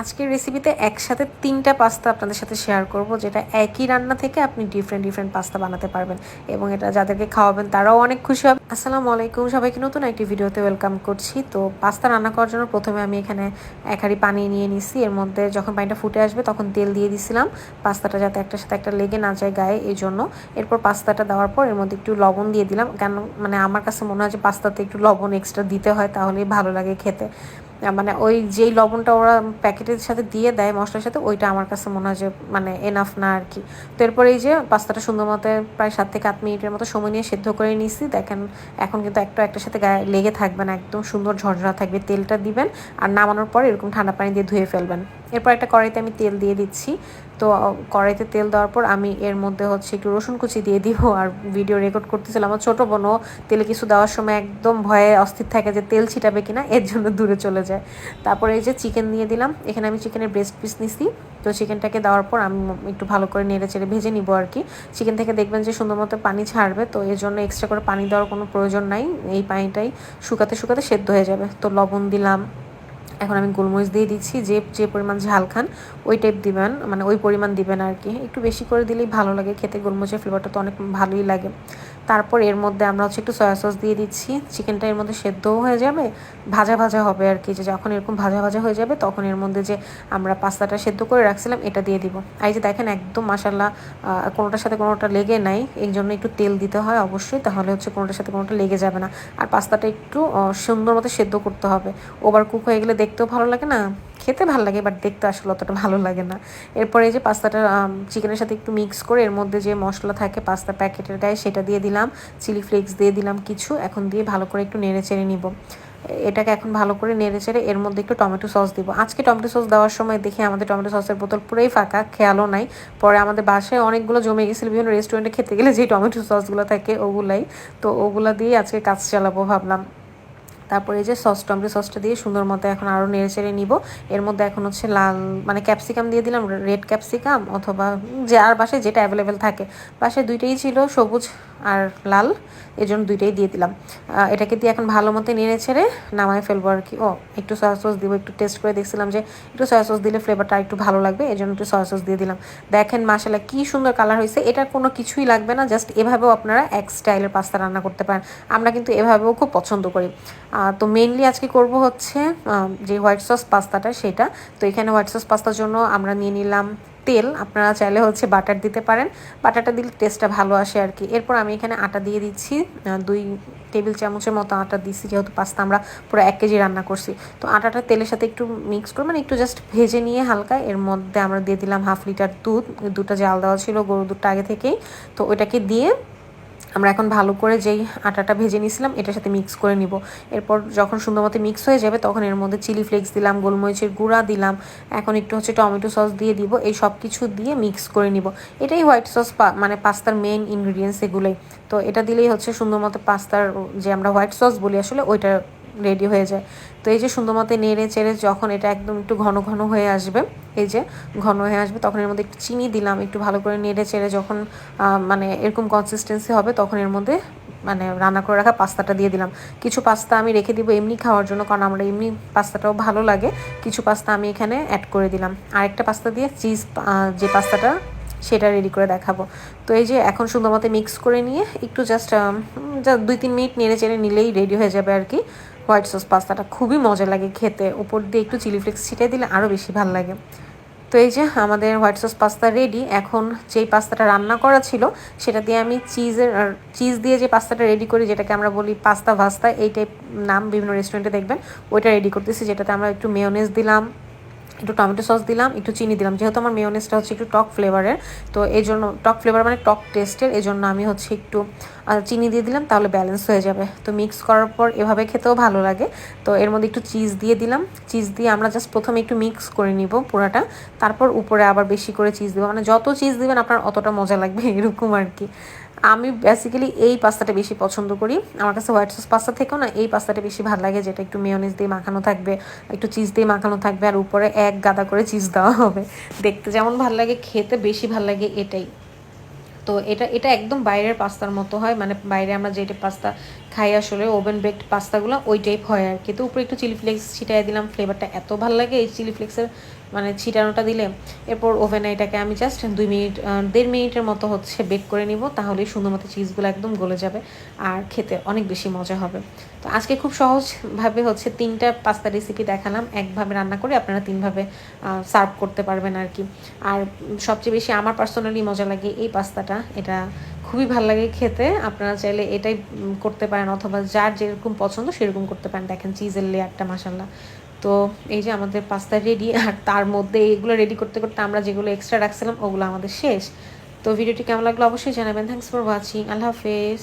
আজকের রেসিপিতে একসাথে তিনটা পাস্তা আপনাদের সাথে শেয়ার করব, যেটা একই রান্না থেকে আপনি ডিফারেন্ট ডিফারেন্ট পাস্তা বানাতে পারবেন এবং এটা যাদেরকে খাওয়াবেন তারাও অনেক খুশি হবে। আসসালামু আলাইকুম সবাইকে, নতুন একটি ভিডিওতে ওয়েলকাম করছি। তো পাস্তা রান্না করার জন্য প্রথমে আমি এখানে এক হাঁড়ি পানি নিয়ে নিছি। এর মধ্যে যখন পানিটা ফুটে আসবে তখন তেল দিয়ে দিছিলাম। পাস্তাটা যাতে একটার সাথে একটা লেগে না যায় গায়ে, এই জন্য। এরপর পাস্তাটা দেওয়ার পর এর মধ্যে একটু লবণ দিয়ে দিলাম। কেন মানে আমার কাছে মনে হয় যে পাস্তাতে একটু লবণ এক্সট্রা দিতে হয়, তাহলেই ভালো লাগে খেতে। মানে ওই যেই লবণটা ওরা প্যাকেটের সাথে দিয়ে দেয় মশলার সাথে, ওইটা আমার কাছে মনে হয় যে মানে এনাফ না আর কি। তো এরপরে এই যে পাস্তাটা সুন্দর মতো প্রায় সাত থেকে আট মিনিটের মতো সময় নিয়ে সেদ্ধ করে নিছি দেখেন, এখন কিন্তু একটা একটার সাথে গায়ে লেগে থাকবে না একদম সুন্দর ঝরঝরা থাকবে, তেলটা দিবেন আর নামানোর পর এরকম ঠান্ডা পানি দিয়ে ধুয়ে ফেলবেন। এরপর একটা কড়াইতে আমি তেল দিয়ে দিচ্ছি। তো কড়াইতে তেল দেওয়ার পর আমি এর মধ্যে হচ্ছে একটু রসুন কুচি দিয়ে দিব আর ভিডিও রেকর্ড করতেছিলাম। আমার ছোটো বোনও তেলে কিছু দেওয়ার সময় একদম ভয়ে অস্থির থাকে যে তেল ছিটাবে কিনা, এর জন্য দূরে চলে যায়। তারপরে এই যে চিকেন দিয়ে দিলাম। এখানে আমি চিকেনের ব্রেস্ট পিস নিছি। তো চিকেনটাকে দেওয়ার পর আমি একটু ভালো করে নেড়ে চেড়ে ভেজে নিব আর কি। চিকেন থেকে দেখবেন যে সুন্দর মতো পানি ছাড়বে, তো এর জন্য এক্সট্রা করে পানি দেওয়ার কোনো প্রয়োজন নাই। এই পানিটাই শুকাতে শুকাতে সেদ্ধ হয়ে যাবে। তো লবণ দিলাম। এখন আমি গোলমরিচ দিয়ে দিচ্ছি, যে যে পরিমাণ ঝাল খান, ওই টাইপ দিবেন মানে ওই পরিমাণ দিবেন আর কি। একটু বেশি করে দিলেই ভালো লাগে, খেতে গোলমরিচের ফ্লেভারটা তো অনেক ভালোই লাগে। তারপর এর মধ্যে আমরা হচ্ছে একটু সয়া সস দিয়ে দিচ্ছি। চিকেনটা এর মধ্যে সেদ্ধও হয়ে যাবে, ভাজা ভাজা হবে আর কি। যে যখন এরকম ভাজা ভাজা হয়ে যাবে, তখন এর মধ্যে যে আমরা পাস্তাটা সেদ্ধ করে রাখছিলাম, এটা দিয়ে দিব। এই যে দেখেন একদম মাসাল্লাহ কোনোটার সাথে কোনোটা লেগে নাই এই জন্য একটু তেল দিতে হয় অবশ্যই, তাহলে হচ্ছে কোনোটার সাথে কোনোটা লেগে যাবে না। আর পাস্তাটা একটু সুন্দর মতো সেদ্ধ করতে হবে। ওভার কুক হয়ে গেলে দেখতেও ভালো লাগে না? খেতে ভালো লাগে বাট দেখতে আসলে অতটা ভালো লাগে না। এরপরে এই যে পাস্তাটা চিকেনের সাথে একটু মিক্স করে, এর মধ্যে যে মশলা থাকে পাস্তা প্যাকেটের গায়ে, সেটা দিয়ে দিলাম। চিলি ফ্লেক্স দিয়ে দিলাম কিছু, এখন দিয়ে ভালো করে একটু নেড়ে চেড়ে নিব। এটাকে এখন ভালো করে নেড়ে চেড়ে এর মধ্যে একটু টমেটো সস দিব। আজকে টমেটো সস দেওয়ার সময় দেখি আমাদের টমেটো সসের বোতল পুরোই ফাঁকা, খেয়ালও নাই। পরে আমাদের বাসায় অনেকগুলো জমে গেছিল, বিভিন্ন রেস্টুরেন্টে খেতে গেলে যে টমেটো সসগুলো থাকে, ওগুলাই। তো ওগুলা দিয়ে আজকে কাজ চালাবো ভাবলাম। তারপরে এই যে সস আমি সসটা দিয়ে সুন্দর মতো এখন আরও নেড়ে চেড়ে নিব। এর মধ্যে এখন হচ্ছে লাল মানে ক্যাপসিকাম দিয়ে দিলাম, রেড ক্যাপসিকাম অথবা যে আর বাসায় যেটা অ্যাভেলেবেল থাকে। বাসায় দুইটাই ছিল, সবুজ আর লাল, এই জন্য দুইটাই দিয়ে দিলাম। এটাকে দিয়ে এখন ভালো মতো নেড়ে ছেড়ে নামায় ফেলব আর কি। ও, একটু সয়া সস দিব, একটু টেস্ট করে দেখছিলাম যে একটু সয়া সস দিলে ফ্লেভারটা একটু ভালো লাগবে, এই একটু সয়া সস দিয়ে দিলাম। দেখেন মাসালা কি সুন্দর কালার হয়েছে এটা কোনো কিছুই লাগবে না জাস্ট এভাবেও আপনারা এক স্টাইলের পাস্তা রান্না করতে পারেন। আমরা কিন্তু এভাবেও খুব পছন্দ করি। তো মেনলি আজকে করব হচ্ছে যে হোয়াইট সস পাস্তাটা সেটা। তো এখানে হোয়াইট সস পাস্তার জন্য আমরা নিয়ে নিলাম তেল আপনারা চাইলে হচ্ছে বাটার দিতে পারেন। বাটারটা দিলে টেস্টটা ভালো আসে আর কি। এরপর আমি এখানে আটা দিয়ে দিচ্ছি। দুই টেবিল চামচের মতো আটা দিচ্ছি যেহেতু পাস্তা আমরা পুরো এক কেজি রান্না করছি। তো আটাটা তেলের সাথে একটু মিক্স করে মানে একটু জাস্ট ভেজে নিয়ে হালকা এর মধ্যে আমরা দিয়ে দিলাম হাফ লিটার দুধ। দুধটা জাল দেওয়া ছিল গরু দুধটা আগে থেকেই। তো ওইটাকে দিয়ে আমরা এখন ভালো করে যেই আটাটা ভেজে নিয়েছিলাম, এটার সাথে মিক্স করে নিব। এরপর যখন সুন্দর মতো মিক্স হয়ে যাবে, তখন এর মধ্যে চিলি ফ্লেক্স দিলাম, গোলমরিচের গুঁড়া দিলাম, এখন একটু হচ্ছে টমেটো সস দিয়ে দিব, এই সব কিছু দিয়ে মিক্স করে নিব। এটাই হোয়াইট সস মানে পাস্তার মেন ইনগ্রিডিয়েন্টস এগুলোই। তো এটা দিলেই হচ্ছে সুন্দর মতো পাস্তার যে আমরা হোয়াইট সস বলি আসলে, ওইটা রেডি হয়ে যায়। তো এই যে সুন্দর মতো নেড়ে চেড়ে যখন এটা একদম একটু ঘন ঘন হয়ে আসবে, এই যে ঘন হয়ে আসবে, তখন এর মধ্যে একটু চিনি দিলাম, একটু ভালো করে নেড়ে চেড়ে যখন মানে এরকম কনসিস্টেন্সি হবে, তখন এর মধ্যে মানে রান্না করে রাখা পাস্তাটা দিয়ে দিলাম। কিছু পাস্তা আমি রেখে দিব এমনি খাওয়ার জন্য, কারণ আমরা এমনি পাস্তাটাও ভালো লাগে। কিছু পাস্তা আমি এখানে অ্যাড করে দিলাম। আরেকটা পাস্তা দিয়ে চিজ যে পাস্তাটা, সেটা রেডি করে দেখাবো। তো এই যে এখন সুন্দর মতো মিক্স করে নিয়ে, একটু জাস্ট দুই তিন মিনিট নেড়ে চেড়ে নিলেই রেডি হয়ে যাবে আর কি। হোয়াইট সস পাস্তাটা খুবই মজা লাগে খেতে। উপর দিয়ে একটু চিলি ফ্লেক্স ছিটিয়ে দিলে আরও বেশি ভালো লাগে। তো এই যে আমাদের হোয়াইট সস পাস্তা রেডি এখন যেই পাস্তাটা রান্না করা ছিল, সেটা দিয়ে আমি চিজের চিজ দিয়ে যে পাস্তাটা রেডি করি, যেটাকে আমরা বলি পাস্তা ভাস্তা, এই টাইপ নাম বিভিন্ন রেস্টুরেন্টে দেখবেন, ওইটা রেডি করতেছি, যেটাতে আমরা একটু মেয়নেজ দিলাম একটু টমেটো সস দিলাম, একটু চিনি দিলাম। যেহেতু আমার মেয়নেসটা হচ্ছে একটু টক ফ্লেভারের, তো এই জন্য টক ফ্লেভার মানে টক টেস্টের, এই জন্য আমি হচ্ছে একটু চিনি দিয়ে দিলাম, তাহলে ব্যালেন্স হয়ে যাবে। তো মিক্স করার পর এভাবে খেতেও ভালো লাগে। তো এর মধ্যে একটু চিজ দিয়ে দিলাম। চিজ দিয়ে আমরা জাস্ট প্রথমে একটু মিক্স করে নিব পুরাটা। তারপর উপরে আবার বেশি করে চিজ দেবো। মানে যত চিজ দিবেন আপনার অতটা মজা লাগবে, এরকম আর কি। আমি বেসিক্যালি এই পাস্তাটা বেশি পছন্দ করি। আমার কাছে হোয়াইট সস পাস্তা থেকেও না এই পাস্তাটা বেশি ভালো লাগে, যেটা একটু মেয়নিজ দিয়ে মাখানো থাকবে, একটু চিজ দিয়ে মাখানো থাকবে, আর উপরে এক গাদা করে চিজ দেওয়া হবে। দেখতে যেমন ভালো লাগে, খেতে বেশি ভালো লাগে এটাই। তো এটা এটা একদম বাইরের পাস্তার মতো হয় মানে বাইরে আমরা যেটা পাস্তা খাই আসলে ওভেন বেকড পাস্তাগুলো ওই টাইপ হয় আর কি। তো উপরে একটু চিলি ফ্লেক্স ছিটাই দিলাম ফ্লেভারটা এত ভালো লাগে এই চিলি ফ্লেক্সের মানে ছিটানোটা দিলে। এরপর ওভেনে এটাকে আমি জাস্ট দুই মিনিট দেড় মিনিটের মতো হচ্ছে বেক করে নিব, তাহলেই সুন্দর মতো চিজগুলো একদম গলে যাবে আর খেতে অনেক বেশি মজা হবে। তো আজকে খুব সহজভাবে হচ্ছে তিনটা পাস্তা রেসিপি দেখালাম, একভাবে রান্না করে আপনারা তিনভাবে সার্ভ করতে পারবেন আর কি। আর সবচেয়ে বেশি আমার পার্সোনালি মজা লাগে এই পাস্তাটা, এটা খুবই ভালো লাগে খেতে। আপনারা চাইলে এটাই করতে পারেন অথবা যার যেরকম পছন্দ সেরকম করতে পারেন। দেখেন চিজের লেয়ারটা মাসাল্লাহ তো এই যে আমাদের পাস্তা রেডি আর তার মধ্যে এইগুলো রেডি করতে করতে আমরা যেগুলো এক্সট্রা রাখছিলাম, ওগুলো আমাদের শেষ। তো ভিডিওটি কেমন লাগল অবশ্যই জানাবেন। থ্যাংকস ফর ওয়াচিং আল্লাহ হাফেজ।